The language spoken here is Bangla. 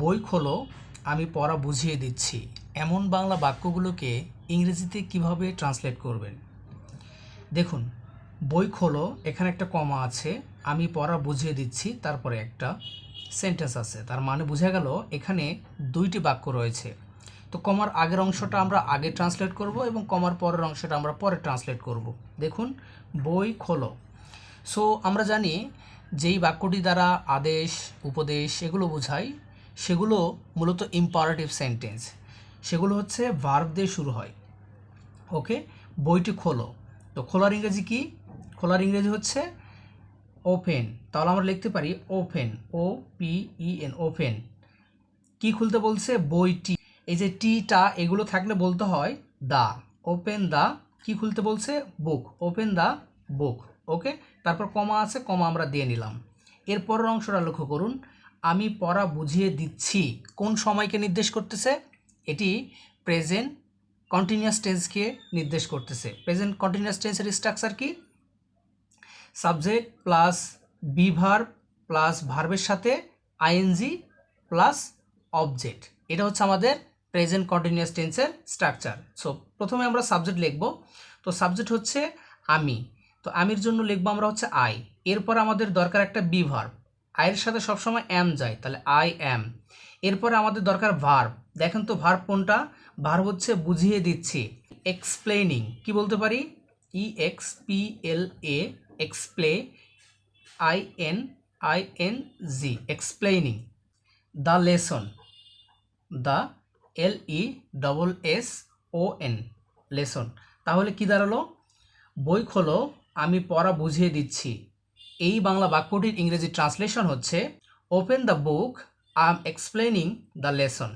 বই খোলো, আমি পড়া বুঝিয়ে দিচ্ছি। এমন বাংলা বাক্যগুলোকে ইংরেজিতে কীভাবে ট্রান্সলেট করবেন? দেখুন, বই খোলো, এখানে একটা কমা আছে, আমি পড়া বুঝিয়ে দিচ্ছি, তারপরে একটা সেন্টেন্স আছে। তার মানে বোঝা গেল, এখানে দুইটি বাক্য রয়েছে। তো কমার আগের অংশটা আমরা আগে ট্রান্সলেট করব এবং কমার পরের অংশটা আমরা পরে ট্রান্সলেট করব। দেখুন, বই খোলো। সো আমরা জানি, যেই বাক্যটি দ্বারা আদেশ, উপদেশ এগুলো বোঝায় সেগুলো মূলত ইম্পারেটিভ সেন্টেন্স সেগুলো হচ্ছে ভার্ব দিয়ে শুরু হয়। ওকে বইটি খোলো। তো খোলার ইংরেজি কি? খোলার ইংরেজি হচ্ছে ওপেন তাহলে আমরা লিখতে পারি open O P E N open কি খুলতে বলছে? বইটি। এই যে টিটা, এগুলো থাকলে বলতে হয় দা ওপেন দা কি খুলতে বলছে? বুক ওপেন দা বুক ওকে তারপর কমা আছে কমা আমরা দিয়ে নিলাম। এরপরের অংশটা লক্ষ্য করুন। আমি পড়া বুঝিয়ে দিচ্ছি। কোন সময়কে নির্দেশ করতেছে? এটি প্রেজেন্ট কন্টিনিউয়াস টেন্সকে নির্দেশ করতেছে। প্রেজেন্ট কন্টিনিউয়াস টেন্সের স্ট্রাকচার কি? সাবজেক্ট প্লাস বি প্লাস ভার্বের সাথে আইএনজি প্লাস অবজেক্ট এটা হচ্ছে আমাদের প্রেজেন্ট কন্টিনিউয়াস টেন্সের স্ট্রাকচার সো প্রথমে আমরা সাবজেক্ট লিখব। তো সাবজেক্ট হচ্ছে আমি। তো আমির জন্য লিখব আমরা হচ্ছে আই এরপর আমাদের দরকার একটা বি ভার্ব আয়ের সাথে সবসময় অ্যাম যায়, তাহলে আই অ্যাম এরপরে আমাদের দরকার ভার্ব দেখেন তো ভার্ব কোনটা? ভার্ব হচ্ছে বুঝিয়ে দিচ্ছি এক্সপ্লেনিং কি বলতে পারি? E X P L A explain I N I N G explaining the lesson the L E double S O N lesson তাহলে কি দাঁড়াল? বই খোলো, আমি পড়া বুঝিয়ে দিচ্ছি। এই বাংলা বাক্যটির ইংরেজি ট্রান্সলেশন হচ্ছে open the book I am explaining the lesson